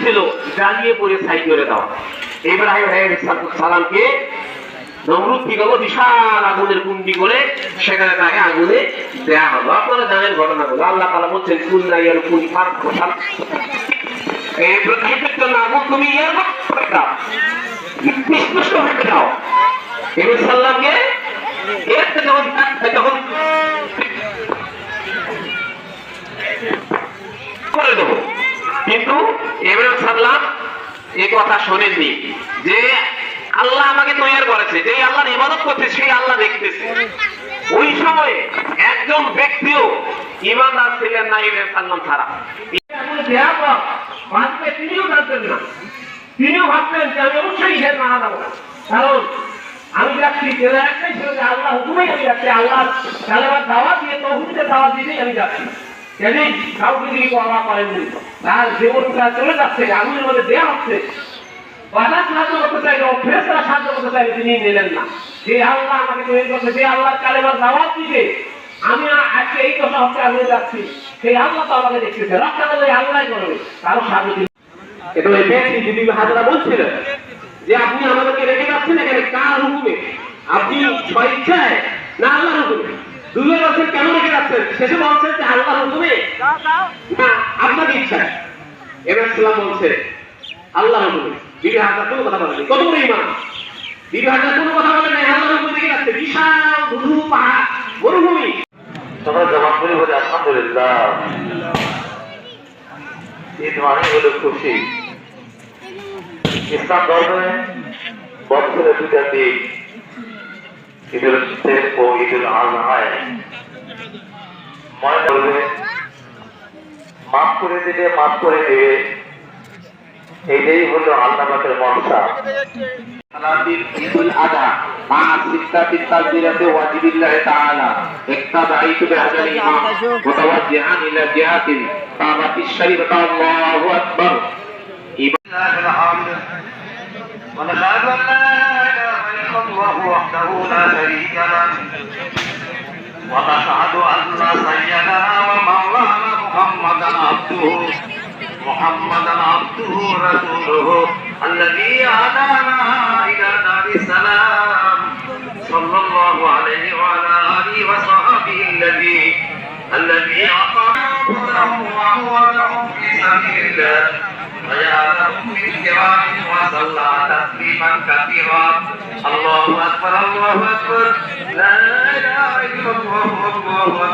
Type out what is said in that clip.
ছিল, জ্বালিয়ে ছাই করে দাও। ইব্রাহিম সালামকে কি করল? বিশাল আগুনের কুন্ডি করে সেখানে তাকে আগুনে দেয়া হলো। আপনারা জানেন ঘটনাগুলো। আল্লাহ তালা বলছেন কুন নাইয়ার কুন ফার খোসাল এই জন্য আগুন তুমি ইয়ে দাও নিষ্পুষ্ট হয়ে দাও ইব্রাহিম সাল্লামকে এর তখন করে দেবো কিন্তু ইব্রাহিম সাল্লাম এ কথা শোনেননি। যে আল্লাহ আমাকে তৈরি করেছে, যে আল্লাহর ইবাদত করছে, সেই আল্লাহ দেখতেছে। ওই সময়ে একজন ব্যক্তিও ইমানদার ছিলেন না ইব্রাহিম সাল্লাম ছাড়া। তিনিও জানতেন না তিনিও ভাবতেন যে আমি অবশ্যই সে মারা যাব কারণ আমি যাচ্ছি, এরা একটাই ছিল যে আল্লাহ হুকুমেই আমি যাচ্ছি, আল্লাহ দাওয়া দিয়ে তহবিলের দাওয়া দিয়েই আমি যাচ্ছি। সেদিন কাউকে তিনি চলে যাচ্ছে দেওয়া হচ্ছে। বাধা সাহায্য করতে সাহায্য করতে তিনি নিলেন না। যে আল্লাহ আমাকে তৈরি করছে আল্লাহ দাওয়াত আমি আজকে এই কথা হচ্ছে, আমি যাচ্ছি। সেই আল্লাহ তো আমাকে দেখতেছে রক্ষা করলে আল্লাহ করবে। কারও সাহায্য এটা ওই যদি যে আপনি আমাদেরকে রেখে যাচ্ছেন এখানে কার হুকুমে? আপনি স্বইচ্ছায় না আল্লাহর হুকুমে? দুজন বছর কেন রেখে যাচ্ছেন? শেষে বলছেন যে আল্লাহর হুকুমে না, আপনার ইচ্ছা এবার সালাম বলছে, আল্লাহ হুকুমে বিবি হাজার কোনো কথা বলেনি। কত বড় ইমান। বিবি হাজার কোনো কথা বলে নাই আল্লাহর হুকুমে রেখে যাচ্ছে। বিশাল ধুধু পাহাড়, মরুভূমি। তোমরা জবাব করে বলে আলহামদুলিল্লাহ। ঈদ মানে হলো খুশি। ইসলাম ধর্মে বছরে দুটা দিন ঈদুল ফিতর ও ঈদুল আজহায় মনে করবে মাফ করে দিলে মাফ করে দেবে এইটাই হলো আল্লাহ পাকের মনসা সালাতিল ঈদুল আযহা মা সিত্তাতিত তাকবীরাতি ওয়াজিবিল্লাহ তাআলা ইক্তাদাইতু বিহাদাল ইমাম মুতাওয়াজ্জিহান ইলা জিহাতিল কাবাতিশ শরীফ আল্লাহু আকবার لله الحمد ونشهد وحده لا شريك له ونشهد ان سيدنا ومولانا محمدا عبده محمدا عبده ورسوله الذي هدانا الى دار السلام صلى الله عليه وعلى اله وصحبه الذي الذي اعطانا وهو لهم في سبيل الله وجعلهم في الكرام وصلى تسليما كثيرا الله اكبر الله اكبر لا اله الا الله الله اكبر